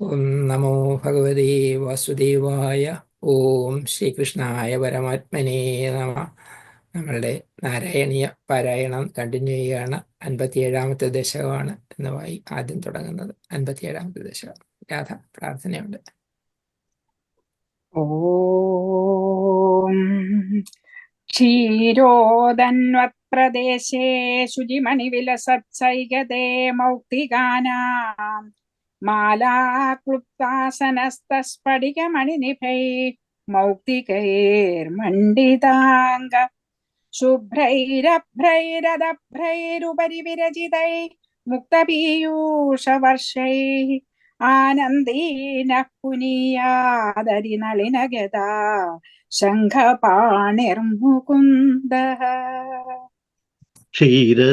ഓം നമോ ഭഗവതേ വാസുദേവായ. ഓം ശ്രീകൃഷ്ണായ പരമാത്മനേ നമ. നമ്മളുടെ നാരായണീയ പാരായണം കണ്ടിന്യൂ ചെയ്യുകയാണ്. അൻപത്തിയേഴാമത്തെ ദശകമാണ് എന്ന് വായി ആദ്യം തുടങ്ങുന്നത്. അൻപത്തിയേഴാമത്തെ ദശകം. രാധ പ്രാർത്ഥനയുണ്ട്. ഓം ക്ഷീരോദന്വത്പ്രദേശേ ശുചിമണിവിലസത്സൈകതേ മൗക്തികാനാം. മാലാക്ലുപ്താസനസ്തസ്ഫടികമണിനിഭൈ മൗക്തികൈർമണ്ഡിതാംഗ ശുഭ്രൈരഭ്രൈരദഭ്രൈരുപരി വിരചിതൈ മുക്തപീയൂഷവർഷൈः ആനന്ദീനഃ പുനീയാദരിനളിനഗതാ ശംഖപാണിർമുകുന്ദ. ക്ഷീരസാഗരതീരെ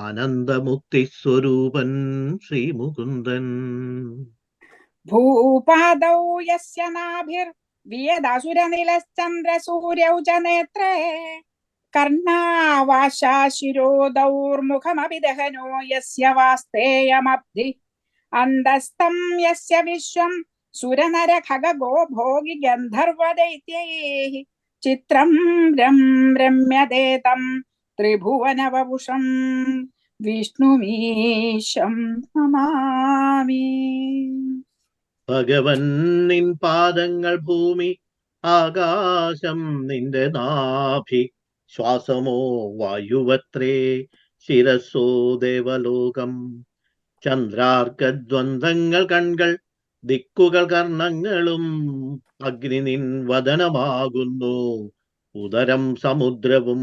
ആനന്ദമുക്തി സ്വരൂപൻ ശ്രീമുകുന്ദൻ. ഭൂപാദൗ യസ്യ നാഭിർവിയദസുരനിലശ്ചന്ദ്രസൂര്യൗ ച നേത്രേ കർണാവാശാശിരോദൗർമുഖമപി ദഹനോ യസ്യ വാസ്തേയമബ്ധി. അന്തസ്തം യസ്യ വിശ്വം സുരനര ഖഗോ ഭോഗി ഗന്ധർവദൈത്യൈः ചിത്രം രം രമ്യതേ തം ത്രിഭുവനവപുഷം വിഷ്ണുമീശം നമാമി ഭഗവൻ നിൻ പാദങ്ങൾ ഭൂമി ആകാശം നിന്റെ നാഭി ശ്വാസമോ വായുവത്രേ ശിരസോ ദേവലോകം. ചന്ദ്രാർക്കദ്വന്ദ്ങ്ങൾ കൺകൾ ദിക്കുകൾ കർണങ്ങളും അഗ്നി നിൻ വദനമാകുന്നു ഉദരം സമുദ്രവും.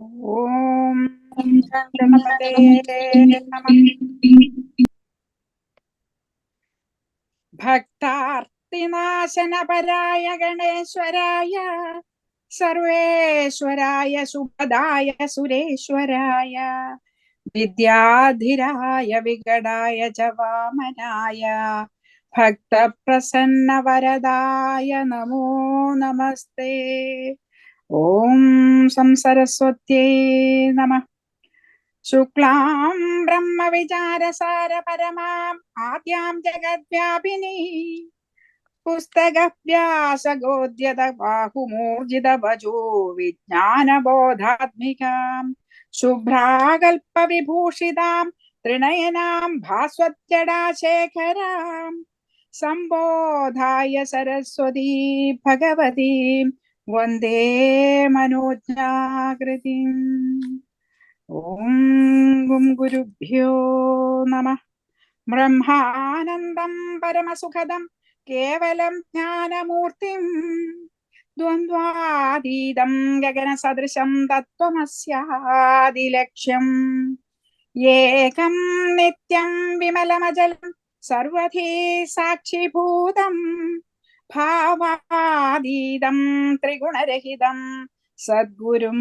ഓം ഭക്താർത്തിനാശനപരായ ഗണേശ്വരായ സർവേശ്വരായ സുഭദായ സുരേശ്വരായ വിദ്യാധിരായ വികടായ ച വാമനായ ഭക്തപ്രസന്നവരദായ നമോ നമസ്തേ. ओम संसरस्वत नम ॐ संसरस्वत्यै नमः। शुक्लां ब्रह्मविचारसारपरमाम् आद्यां जगद्व्यापिनी। पुस्तकव्यासगोद्यत बाहुमूर्जितभजो विज्ञानबोधात्मिकाम् शुभ्राकल्पविभूषिताम् त्रिनयनाम् भास्वत्यडाशेखराम्। सम्बोधाय सरस्वती भगवती वंदे मनोज्ञाकृतिम् ॐ गुं गुरुभ्यो नमः। ब्रह्मानन्दं परमसुखदं केवलं ज्ञानमूर्तिं द्वन्द्वादीदं गगनसदृशं तत्त्वमस्यादिलक्ष्यम्। एकं नित्यं विमलमजलं सर्वधी ഭാവാതീതം ത്രിഗുണരഹിതം സദ്ഗുരും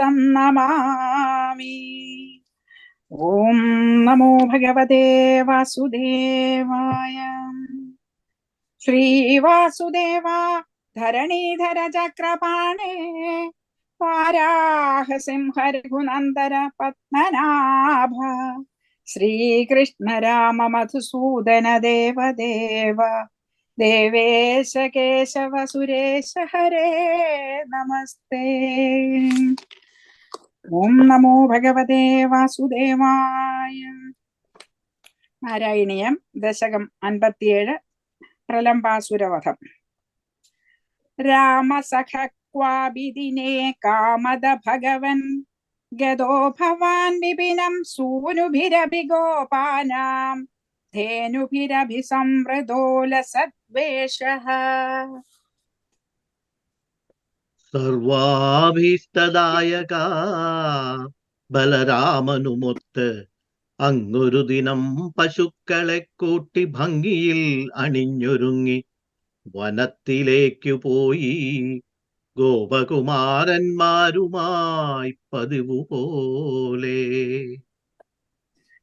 തം നമാമി. ഓം നമോ ഭഗവതേ വാസുദേവായ. ശ്രീവാസുദേവ ധരണീധര ചക്രപാണേ. വാരാഹസിംഹ രഘുനന്ദന പത്മനാഭ. ശ്രീകൃഷ്ണ രാമ മധുസൂദന ദേവദേവ. ദേവേശ കേശവ സുരേശ ഹരേ നമസ്തേ ഓം നമോ ഭഗവതേ വാസുദേവായ നാരായണീയം ദശകം അൻപത്തിയേഴ് പ്രലംബാസുരവധം രാമസഖ ക്വാബിദിനെ കാമദ ഭഗവൻ ഗതോ ഭവാൻ വിപിനം സൂനുഭിരഭി സംവൃതോലസദ്വേഷഃ സർവാഭീഷ്ടദായക ബലരാമനുമൊത്ത് അങ്ങൊരു ദിനം പശുക്കളെ കൂട്ടി ഭംഗിയിൽ അണിഞ്ഞൊരുങ്ങി വനത്തിലേക്കു പോയി ഗോപകുമാരന്മാരുമായി പതിവു പോലെ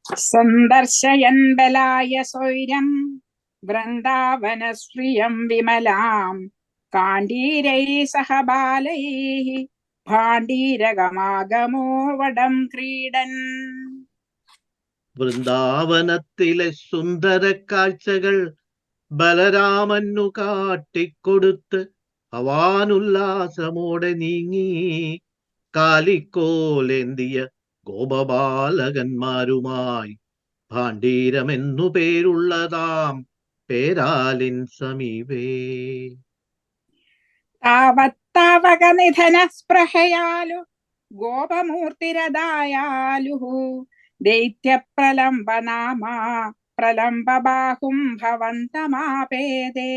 സന്ദർശയൻ ബലായ സ്വൈരം വൃന്ദാവനശ്രിയം വിമലാം. കാണ്ടീരൈ സഹ ബാലൈ ഭാണ്ഡീരകമാഗമോ വടം ക്രീഡൻ. വൃന്ദാവനത്തിലെ സുന്ദര കാഴ്ചകൾ ബലരാമനു കാട്ടിക്കൊടുത്ത് ഭവാനുല്ലാസമോടെ നീങ്ങി കാലിക്കോലേന്തിയ ഗോപബാലകന്മാരുമായി ഭാണ്ഡീരമെന്നു പേരുള്ളതാം പേരാലിൻ സമീപേ. താവത്താവക നിധന ദൈത്യപ്രലംബനാമാ പ്രലംബബാഹും ഭവന്തമാപേദേ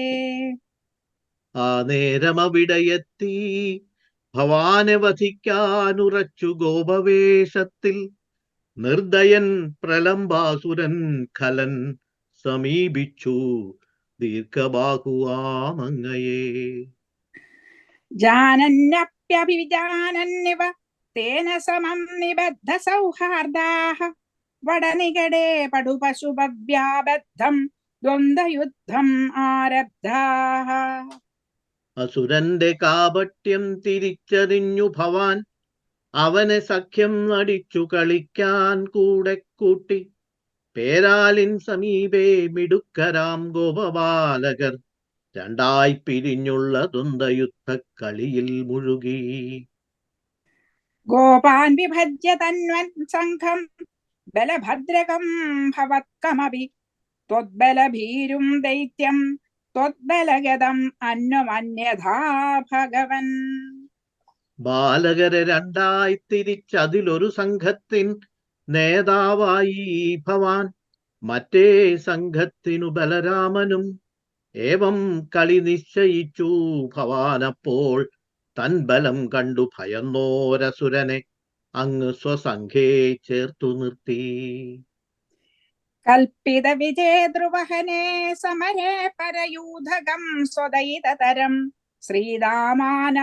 ആ നേരമവിടെയെത്തി ഭവാനെ വധിക്കാനുറച്ചു ഗോപവേഷത്തിൽ നിർദയൻ പ്രലംബാസുരൻ ഖലൻ സമീപിച്ചു ദീർഘബാഹുവാമങ്ങയെ. ജാനന്യപ്യഭിജാനന്നിവ തേന സമം നിബദ്ധ സൗഹാർദാഹ വടനികടേ പടുപശുപവ്യാബദ്ധം ദ്വന്ദ്വയുദ്ധം ആരബ്ധാഃ അസുരന്റെ കാപട്യം തിരിച്ചറിഞ്ഞു ഭവാൻ. അവനെ സഖ്യം നടിച്ചു കളിക്കാൻ കൂടെ കൂട്ടി. പേരാലിൻ സമീപേ മിടുക്കരാം ഗോപബാലകർ. രണ്ടായി പിരിഞ്ഞുള്ള ദുന്തയുദ്ധ കളിയിൽ മുഴുകി. ഗോപാൻ വിഭജ്യ തന്വൻ സംഘം. ബലഭദ്രകം ഭവത്കമവി ത്വദ്ബലഭീരും ദൈത്യം. ത്വദ്ബലഗതം അന്വമന്യഥാ ഭഗവൻ. ബാലകരെ രണ്ടായി തിരിച്ചതിലൊരു സംഘത്തിൻ നേതാവായി ഭവാൻ. മറ്റേ സംഘത്തിനു ബലരാമനും ഏവം കളി നിശ്ചയിച്ചു ഭവാനപ്പോൾ തൻ ബലം കണ്ടു ഭയന്നോരസുരനെ. അങ്ങ് സ്വസംഘേ ചേർത്തു നിർത്തി. കൽപ്പിത വിജേതൃവഹനെ സമരേ പരയൂധകം സ്വദയിതരം ശ്രീരാമാനമധത്താഹ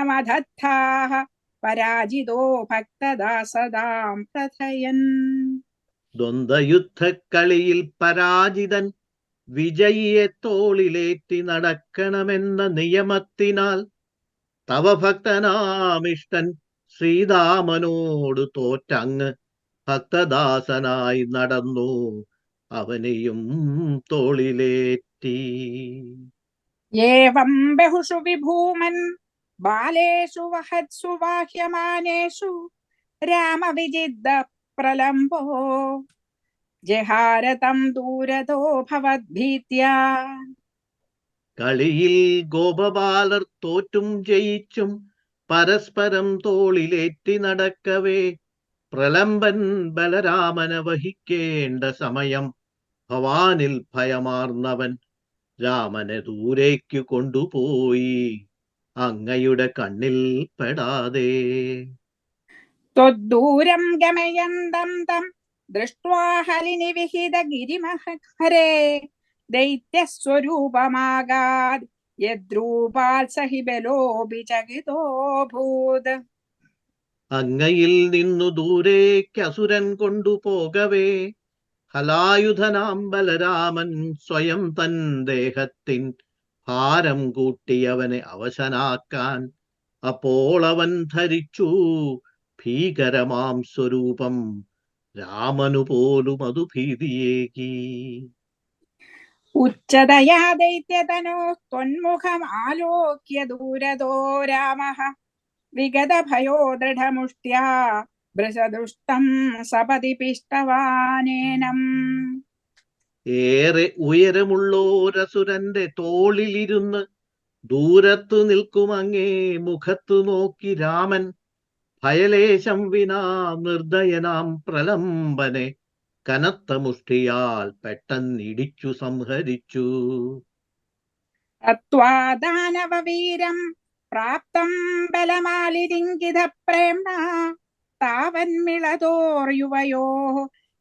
പരാജിതോ ഭക്തദാസദാം പ്രഥയൻ ദ്വന്ദ്വയുദ്ധക്കളിയിൽ പരാജിതൻ വിജയിയെ തോളിലേറ്റി നടക്കണമെന്ന നിയമത്തിനാൽ തവ ഭക്തനാമിഷ്ടൻ ശ്രീരാമനോട് തോറ്റങ്ങ് ഭക്തദാസനായി നടന്നു. അവനെയും തോളിലേറ്റി. ഏവം ബഹുഷു വിഭൂമൻ ബാലേഷു വഹത്സു വാഹ്യമാനേഷു രാമവിജിദ്ധ പ്രലംബോ. ജഹാരതം ദൂരതോ ഭവദ്ഭീത്യ. കളിയിൽ ഗോപബാലർ തോറ്റും ജയിച്ചും പരസ്പരം തോളിലേറ്റി നടക്കവേ. പ്രലംബൻ ബലരാമന വഹിക്കേണ്ട സമയം ഭവാനിൽ ഭയമാർന്നവൻ രാമനെ ദൂരേക്കു കൊണ്ടുപോയി. അങ്ങയുടെ കണ്ണിൽ പെടാതെ. ത്വദ്ദൂരം ഗമയന്തം തം ദൃഷ്ട്വാ ഹലിനി വിഹിത ഗിരിമഹരേ. ദൈത്യസ്വരൂപമാകാത് യദ്രൂപാൽ സഹി ബലോപി അങ്ങയിൽ നിന്നു ദൂരേക്ക് അസുരൻ കൊണ്ടുപോകവേ. ഹലായുധനാം ബലരാമൻ സ്വയം തൻ ദേഹത്തിൻ ഭാരം കൂട്ടിയവനെ അവശനാക്കാൻ അപ്പോൾ അവൻ ധരിച്ചു. ഭീകരമാം സ്വരൂപം രാമനു പോലും അതു ഭീതിയേകി. ഉച്ചതയാ ദൈത്യതനോ ത്വന്മുഖമാലോക്യ ദൂരതോ രാമ. വിഗത ഭയോ ദൃഢമുഷ്ട്യാ. ഭൃശദുഷ്ടം സപതി പിഷ്ടവാനേനം ഏറെ ഉയരമുള്ളോരസുരന്റെ തോളിലിരുന്ന് ദൂരത്തു നിൽക്കുമങ്ങേ മുഖത്തു നോക്കി രാമൻ ഭയലേശം വിനാ നിർദയനാം പ്രലംബനെ കനത്ത മുഷ്ടിയാൽ പെട്ടെന്നിടിച്ചു സംഹരിച്ചു. തത്വാദാനവീരം പ്രാപ്തം ബലമാലിരിങ്കിത പ്രേംണ താവന്മിളതോർ യുവയോ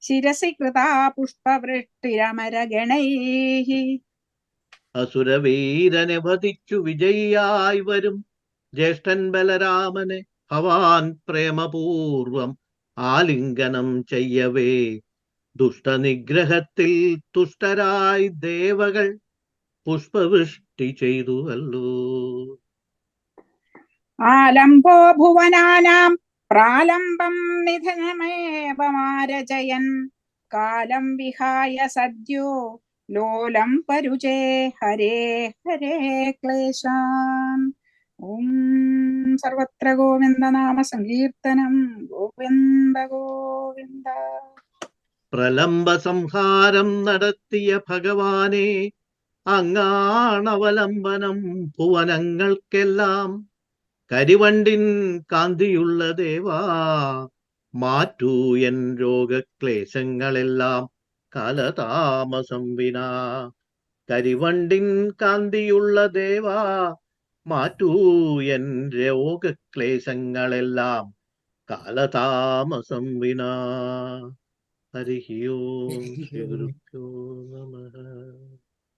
ശിരസി കൃതാ പുഷ്പവൃഷ്ടിരമരഗണൈ അസുരവീരനെ വധിച്ചു വിജയിയായി വരും ജ്യേഷ്ഠൻ ബലരാമനെ ഭവാൻ പ്രേമപൂർവം ആലിംഗനം ചെയ്യവേ. ദുഷ്ടനിഗ്രഹത്തിൽ തുഷ്ടരായി ദേവകൾ പുഷ്പവൃഷ്ടി ചെയ്തുവല്ലോ. ആലംബോ ഭുവനാനാം പ്രാലംബം നിധനമേവമാരചയൻ കാലം വിഹായ സദ്യോ. ലോലം പരുചേ. ഹരേ ഹരേ ക്ലേശാം. ഓം സർവത്ര ഗോവിന്ദ നാമ സങ്കീർത്തനം ഗോവിന്ദ ഗോവിന്ദ. പ്രലംബ സംഹാരം നടത്തിയ ഭഗവാനെ അങ്ങാണവലംബനം ഭുവനങ്ങൾക്കെല്ലാം കരിവണ്ടിൻ കാന്തിയുള്ള ദേവാ മാറ്റൂ എൻ രോഗക്ലേശങ്ങളെല്ലാം കാലതാമസം വിനാ. കരിവണ്ടിൻ കാന്തിയുള്ള ദേവാ മാറ്റൂ എൻ രോഗക്ലേശങ്ങളെല്ലാം കാലതാമസം വിനാ.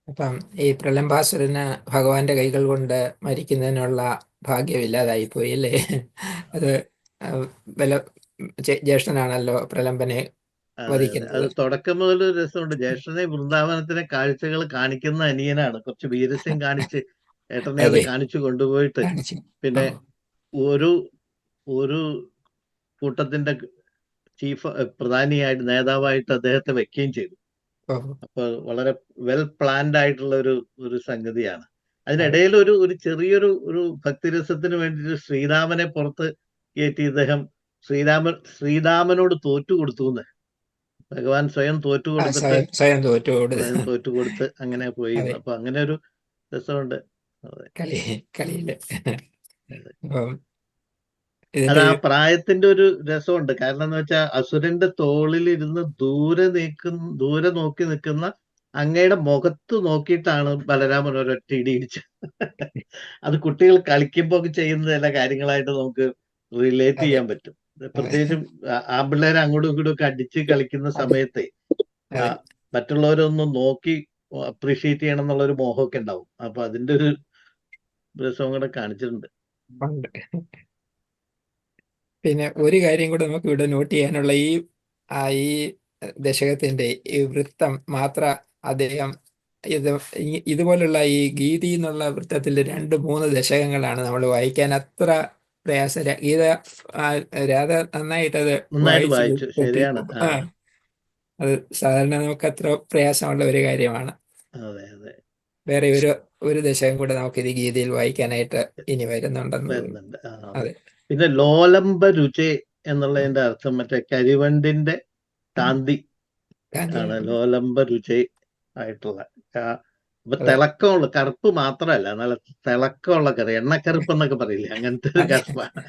അപ്പം ഈ പ്രലംബാസുരന് ഭഗവാന്റെ കൈകൾ കൊണ്ട് മരിക്കുന്നതിനുള്ള ഭാഗ്യമില്ലാതായി പോയി അല്ലേ അത് വല്ല ജ്യേഷ്ഠനാണല്ലോ പ്രലംബനെ. വധിക്കുന്നത്. അത് തുടക്കം മുതൽ ഒരു രസമുണ്ട്. ജ്യേഷ്ഠനെ വൃന്ദാവനത്തിലെ കാഴ്ചകൾ കാണിക്കുന്ന അനിയനാണ്. കുറച്ച് വീരസ്യം കാണിച്ച് ഏട്ടനെ അത്. കാണിച്ചു കൊണ്ടുപോയിട്ട് പിന്നെ ഒരു ഒരു കൂട്ടത്തിന്റെ ചീഫ് പ്രധാനിയായിട്ട് നേതാവായിട്ട് അദ്ദേഹത്തെ വെക്കുകയും ചെയ്തു. അപ്പൊ വളരെ വെൽ പ്ലാൻഡ് ആയിട്ടുള്ള ഒരു ഒരു സംഗതിയാണ്. അതിനിടയിൽ ഒരു ഒരു ചെറിയൊരു ഒരു ഭക്തിരസത്തിന് വേണ്ടിയിട്ട് ശ്രീരാമനെ പുറത്ത് കയറ്റി ഇദ്ദേഹം ശ്രീരാമൻ ശ്രീരാമനോട് തോറ്റു കൊടുത്തു എന്ന് ഭഗവാൻ സ്വയം തോറ്റു കൊടുത്തു കൊടുത്തിട്ട് സ്വയം തോറ്റു കൊടുത്ത്. അങ്ങനെ പോയി. അപ്പൊ അങ്ങനെ ഒരു രസമുണ്ട്. കളി കളിയിൽ. അത്. ആ പ്രായത്തിന്റെ ഒരു രസമുണ്ട്. കാരണം എന്ന് വെച്ചാൽ അസുരന്റെ തോളിൽ ഇരുന്ന് ദൂരെ നീക്കുന്ന ദൂരെ നോക്കി നിൽക്കുന്ന അങ്ങയുടെ മുഖത്ത് നോക്കിയിട്ടാണ് ബലരാമൻ ഒരൊറ്റ ഇടി ഇടിച്ചത്. അത് കുട്ടികൾ കളിക്കുമ്പോ ചെയ്യുന്ന ചില കാര്യങ്ങളായിട്ട് നമുക്ക് റിലേറ്റ് ചെയ്യാൻ പറ്റും. പ്രത്യേകിച്ചും ആ- ആൺപിള്ളേരെ അങ്ങോട്ടും ഇങ്ങോട്ടും ഒക്കെ അടിച്ച് കളിക്കുന്ന സമയത്തെ മറ്റുള്ളവരൊന്നും നോക്കി അപ്രീഷിയേറ്റ് ചെയ്യണം എന്നുള്ള ഒരു മോഹമൊക്കെ ഉണ്ടാവും. അപ്പൊ അതിന്റെ ഒരു രസം കൂടെ കാണിച്ചിട്ടുണ്ട്. പിന്നെ ഒരു കാര്യം കൂടെ നമുക്ക് ഇവിടെ നോട്ട് ചെയ്യാനുള്ള ഈ ഈ ദശകത്തിന്റെ ഈ വൃത്തം മാത്ര അദ്ദേഹം ഇത് ഇതുപോലുള്ള ഈ ഗീതി എന്നുള്ള വൃത്തത്തിൽ രണ്ട് മൂന്ന് ദശകങ്ങളാണ് നമ്മൾ വായിക്കാൻ അത്ര പ്രയാസ. ഗീത രാധ നന്നായിട്ട് ശരിയാണ്. അത് സാധാരണ നമുക്ക് അത്ര പ്രയാസമുള്ള ഒരു കാര്യമാണ്. വേറെ ഒരു ഒരു ദശകം കൂടെ നമുക്ക് ഇത് ഗീതയിൽ വായിക്കാനായിട്ട് ഇനി വരുന്നുണ്ടെന്ന് അതെ. പിന്നെ ലോലംബ രുചി എന്നുള്ളതിന്റെ അർത്ഥം മറ്റേ കരിവണ്ടിന്റെ കാന്തി ആണ്. ലോലംബ രുചി ആയിട്ടുള്ള അപ്പൊ. തിളക്കമുള്ള കറുപ്പ് മാത്രമല്ല നല്ല തിളക്കമുള്ള കറി എണ്ണക്കറുപ്പ് എന്നൊക്കെ പറയില്ലേ അങ്ങനത്തെ ഒരു. കറുപ്പാണ്